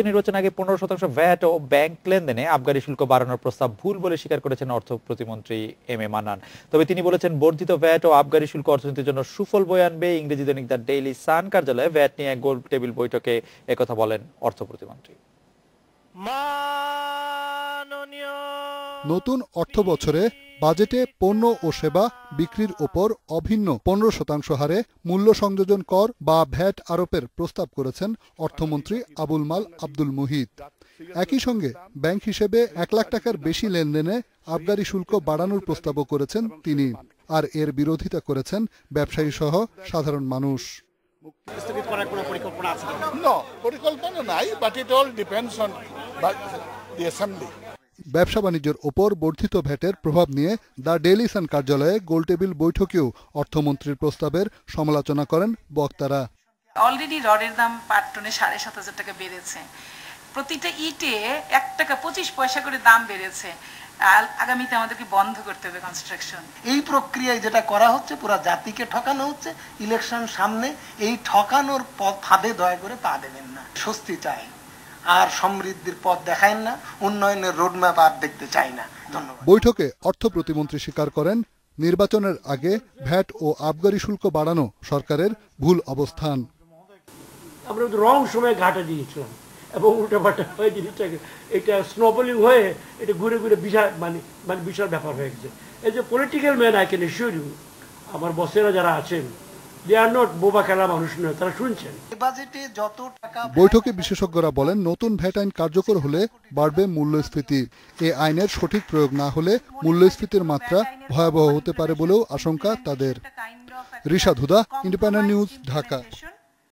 নির্বাচন আগে পনেরো শতাংশ ভ্যাট ও ব্যাংক লেনদেনে আবগারি শুল্ক বাড়ানোর প্রস্তাব ভুল বলে স্বীকার করেছেন অর্থ প্রতিমন্ত্রী এম এ মান্নান। তবে তিনি বলেছেন বর্ধিত ভ্যাট ও আবগারি শুল্ক অর্থনীতির জন্য সুফল বয়ে আনবে ইংরেজি দৈনিক দ্য ডেইলি সান কার্যালয়ে। ভ্যাট নিয়ে এক গোল টেবিল বৈঠকে একথা বলেন অর্থ প্রতিমন্ত্রী। নতুন অর্থ বছরে বাজেটে পণ্য ও সেবা বিক্রির ওপর অভিন্ন পনেরো শতাংশ হারে মূল্য সংযোজন কর বা ভ্যাট আরোপের প্রস্তাব করেছেন অর্থমন্ত্রী আবুল মাল আব্দুল মুহিত। একই সঙ্গে ব্যাংক হিসেবে এক লাখ টাকার বেশি লেনদেনে আবগারি শুল্ক বাড়ানোর প্রস্তাবও করেছেন তিনি আর এর বিরোধিতা করেছেন ব্যবসায়ী সহ সাধারণ মানুষ। স্থগিত করার কোনো পরিকল্পনা আছে? পরিকল্পনা নাই but it all depends on the assembly ব্যবসা বাণিজ্যের ওপর বর্ধিত ভ্যাটের প্রভাব নিয়ে দ্য ডেইলি সান কার্যালয়ে গোলটেবিল বৈঠকেও অর্থমন্ত্রীর প্রস্তাবের সমালোচনা করেন বক্তারা। অলরেডি রডের দাম পার টনে সাড়ে সাত হাজার টাকা বেড়েছে। প্রতিটা ইটে এক টাকা পঁচিশ পয়সা করে দাম বেড়েছে। আর আগামীতে আমাদেরকে বন্ধ করতে হবে কনস্ট্রাকশন এই প্রক্রিয়ায় যেটা করা হচ্ছে পুরো জাতিকে ঠকানো হচ্ছে। ইলেকশন সামনে এই ঠকানোর পথ ফাঁদে দয়া করে পা দেবেন না। স্বস্তি চাই। আর সমৃদ্ধির পথ দেখায় না উন্নয়নের রোডম্যাপ আর দেখতে চাই না। ধন্যবাদ। বৈঠকে অর্থ প্রতিমন্ত্রী স্বীকার করেন নির্বাচনের আগে ভ্যাট ও আবগারি শুল্ক বাড়ানো সরকারের ভুল অবস্থান। আমরা তো রং সময় ঘাটে দিয়েছিলাম এবং উল্টাপাল্টা হয়ে জিনিসটাকে এটা স্নোবলিং হয়ে এটা ঘুরে ঘুরে বিশাল মানে মানে বিশাল ব্যাপার হয়ে গেছে। এই যে পলিটিক্যাল ম্যান আই ক্যান আমার বসেরা যারা আছেন বৈঠকে বিশেষজ্ঞরা বলেন, নতুন ভ্যাট আইন কার্যকর হলে বাড়বে মূল্যস্ফীতি। এ আইনের সঠিক প্রয়োগ না হলে মূল্যস্ফীতির মাত্রা ভয়াবহ হতে পারে বলেও আশঙ্কা তাদের। Rishad Huda Independent News Dhaka.